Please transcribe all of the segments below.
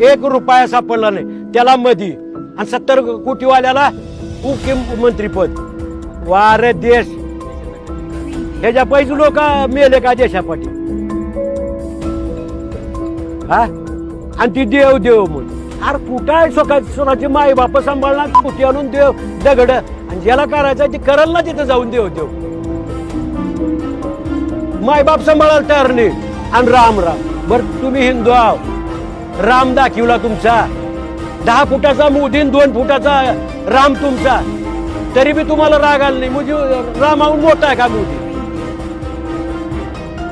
एक रुपया सापडला नाही. त्याला मधी. आणि सत्तर कोटीवाल्याला उपमंत्रीपद वारे देश. ह्याच्या पैसे लोक मेले का देशापाठी? हा? आणि ती देव देव म्हणून. अरे कुठं आहे स्वतः स्वतःची माई बाप सांभाळणार? कुठे आणून देव? दगड. आणि ज्याला करायचं ते करल ना तिथं जाऊन देव देव. माय बाप सांभाळायला तयार नाही. आणि राम राम. बर तुम्ही हिंदू आहो. राम दाखिवला तुमचा. दहा फुटाचा मुदीन दोन फुटाचा राम तुमचा. तरी बी तुम्हाला राग आला नाही. म्हणजे रामाहून मोठा आहे का मोदी?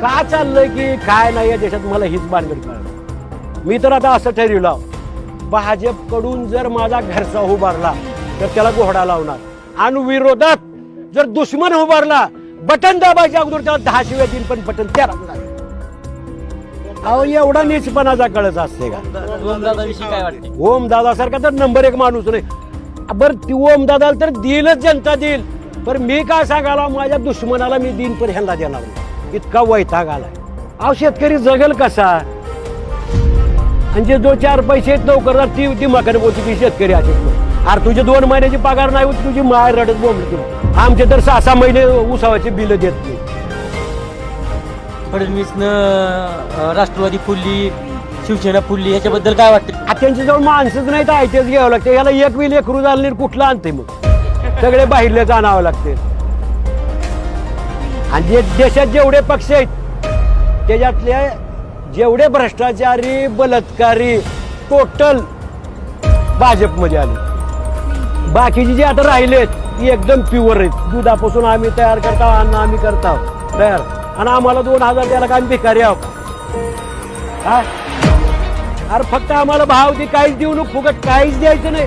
का चाललंय की काय नाही या देशात? मला हीच बांधगड कळलं. मी तर आता असं ठरविलं. भाजपकडून जर माझा घरचा उभारला तर त्याला घोडा लावणार. आणि विरोधात जर दुश्मन उभारला बटन दाबायच्या अगोदर त्याला दहा शिवाय तीन पण बटन त्या अहो एवढा नीचपणाचा कळत असते का? ओम दादा सारखा तर नंबर एक माणूस नाही. बर ती ओम दादाला तर देईलच जनता देईल पण मी काय सांगायला माझ्या दुश्मनाला मी दिन पण ह्यांना देणार नाही. इतका वैताग आलाय. अहो शेतकरी जगल कसा? आणि जे दोन चार पैसे नोकरदार ती ती मकाने बोलते ती शेतकरी असे. अरे तुझे दोन महिन्याची पगार नाही होत तुझी माय रडत बोंबली तू आमचे तर सहा सहा महिने उसावाचे बिल देत नाही. फडणवीसनं राष्ट्रवादी फुलली शिवसेना फुलली याच्याबद्दल काय वाटतं? आता त्यांच्याजवळ माणसंच नाही तर आयतेच घ्यावं लागते. याला एक वेळ लेकरू झालं नाही कुठलं आणते मग? सगळे बाहेरलेच आणावं लागते आणि जे देशात जेवढे पक्ष आहेत त्याच्यातले जेवढे भ्रष्टाचारी बलात्कारी टोटल भाजपमध्ये आले. बाकीचे जे आता राहिलेत ती एकदम प्युअर आहेत. दुधापासून आम्ही तयार करतो अन्न आम्ही करतो तयार. आणि आम्हाला दोन हजार द्यायला काय आम्ही भिकारी आहोत हा? अरे फक्त आम्हाला भाव दे काहीच देऊ नको फुकट काहीच द्यायचं नाही.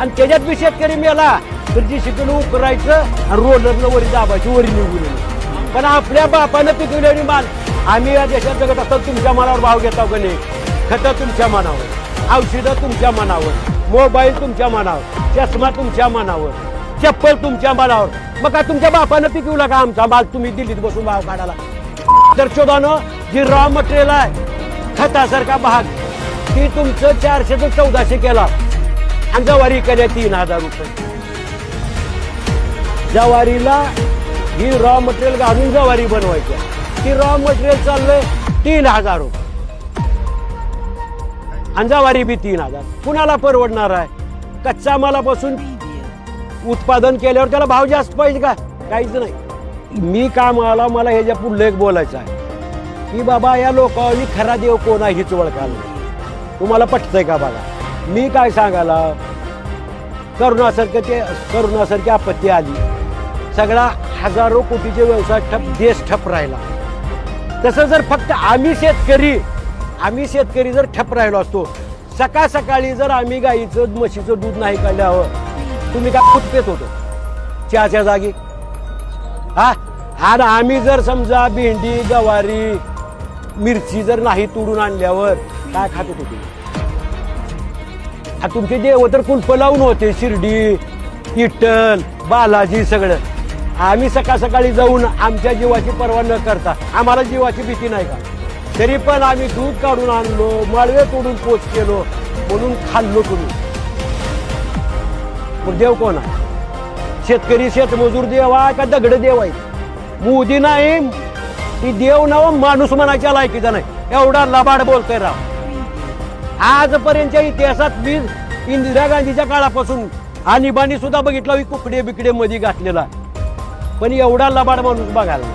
आणि त्याच्यात बी शेतकरी मेला तर जी शिकून उकरायचं आणि रोलरनं वरी दाबायची वरी निघून पण आपल्या बापानं पिकवलेली माल आम्ही या देशात जगत असतात तुमच्या मनावर भाव घेता का नाही? खतं तुमच्या मनावर औषधं तुमच्या मनावर मोबाईल तुमच्या मनावर चष्मा तुमच्या मनावर. चप्पल तुमच्या मालावर. मग काय तुमच्या बापानं पिकवला का आमचा माल तुम्ही दिल्लीत बसून भाव काढाला तर शोधानं जी रॉ मटेरियल आहे खतासारखा भाग ती तुमचं चारशे ते चौदाशे केला. आणि जवारी केल्या तीन हजार रुपये. जवारीला ही रॉ मटेरियल घालून जवारी बनवायची ती रॉ मटेरियल चाललंय तीन हजार रुपये. आणि जवारी बी तीन हजार. कुणाला परवडणार आहे? कच्चा मालापासून उत्पादन केल्यावर त्याला भाव जास्त पाहिजे का? काहीच नाही. मी कामाला मला ह्याच्या पुढलं एक बोलायचं आहे की बाबा या लोकांनी खरा देव कोण आहे हीच ओळखायला तुम्हाला पटतंय का बघा? मी काय सांगायला? करुणासारखं ते करुणासारखी आपत्ती आली. सगळा हजारो कोटीचे व्यवसाय ठप देश ठप राहिला. तसं जर फक्त आम्ही शेतकरी आम्ही शेतकरी जर ठप राहिलो असतो सकाळ सकाळी जर आम्ही गाईचं म्हशीचं दूध नाही काढल्यावर तुम्ही काय दूध होतो. चहाच्या जागी. हा? आणि आम्ही जर समजा भेंडी गवारी मिरची जर नाही तोडून आणल्यावर काय खात होतो तुम्ही? तुमचे देव तर कुलप लावून होते शिर्डी इटल बालाजी सगळं. आम्ही सकाळ सकाळी जाऊन आमच्या जीवाची पर्वा न करता आम्हाला जीवाची भीती नाही का? तरी पण आम्ही दूध काढून आणलो मळवे तोडून पोच केलो म्हणून खाल्लो तुम्ही. मग देव कोण आहे? शेतकरी शेतमजूर देव आहे का दगड देव आहे? मोदी नाही ती देव नाव माणूस म्हणायच्या लायकीचा नाही. एवढा लबाड बोलतोय राव. आजपर्यंतच्या इतिहासात मी इंदिरा गांधीच्या काळापासून आणीबाणी सुद्धा बघितला कुकडे बिकडे मध्ये घातलेला पण एवढा लबाड माणूस बघायला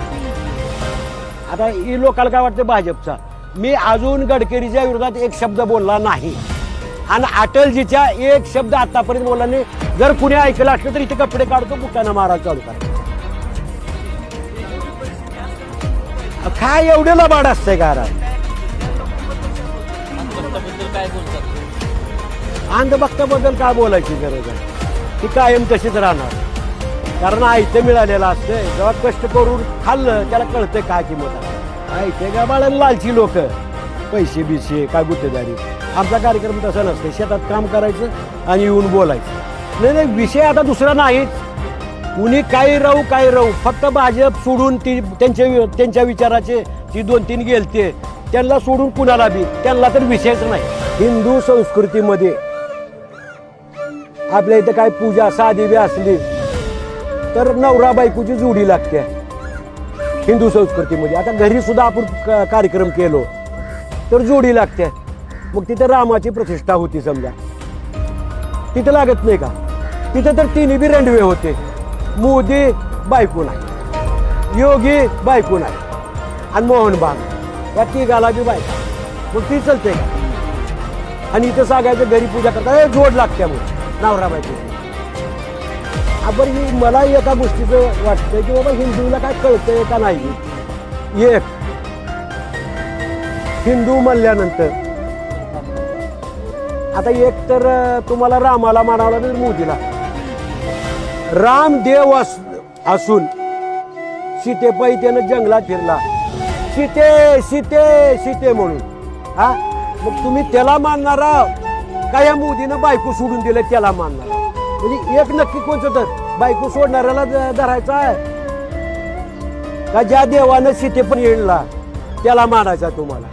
आता ही लोकाला काय वाटतं? भाजपचा. मी अजून गडकरीच्या विरोधात एक शब्द बोलला नाही. आणि अटलजीच्या एक शब्द आतापर्यंत बोलला जर कुणी ऐकलं असलं तर इथे कपडे काढतो बुटानं मारा चालू करा. काय एवढे लबाड असतंय का अंधभक्ताबद्दल काय बोलायची गरज आहे? ती कायम तशीच राहणार. कारण आयतं मिळालेलं असतंय. जेव्हा कष्ट करून खाल्लं त्याला कळतंय काय किंमत आहे. आयते का बाळाला लालची लोक. पैसे बिसे काय गुत्तेदारी. आमचा कार्यक्रम तसा नसते. शेतात काम करायचं आणि येऊन बोलायचं. नाही नाही विषय आता दुसरा नाहीच कुणी काही राहू काही राहू फक्त भाजप सोडून ती त्यांच्या त्यांच्या विचाराचे ती दोन तीन गेलते. त्यांना सोडून कुणाला बी त्यांना तर विषयच नाही. हिंदू संस्कृतीमध्ये आपल्या इथं काय पूजा साधी बी असली तर नवरा बायकोची जोडी लागते. हिंदू संस्कृतीमध्ये. आता घरी सुद्धा आपण क- कार्यक्रम केलो तर जोडी लागते. मग तिथं रामाची प्रतिष्ठा होती समजा. तिथं लागत नाही का? तिथं तर तिन्ही बी रेंडवे होते. मोदी बायको नाही. योगी बायको नाही. आणि मोहन बाग या तिघाला बी बायका. मग ती चलते का? आणि इथं सांगायचं घरी पूजा करता "ए, जोड लागते मग नवरा बायको. आपण ही मला एका गोष्टीचं वाटतंय की बाबा हिंदूला काय कळतंय का नाही? एक हिंदू म्हणल्यानंतर आता एक तर तुम्हाला रामाला मानावं लागेल मोदीला. राम देव अस असून सीतेपायी त्यानं जंगलात फिरला. सीते सीते सीते म्हणून. हा? मग तुम्ही त्याला मानणारा का या मोदीनं बायको सोडून दिलं त्याला मानणारा म्हणजे एक नक्की कोणतं तर? बायको सोडणाऱ्याला धरायचा आहे. का ज्या देवानं सीते पण येणला त्याला मानायचा तुम्हाला?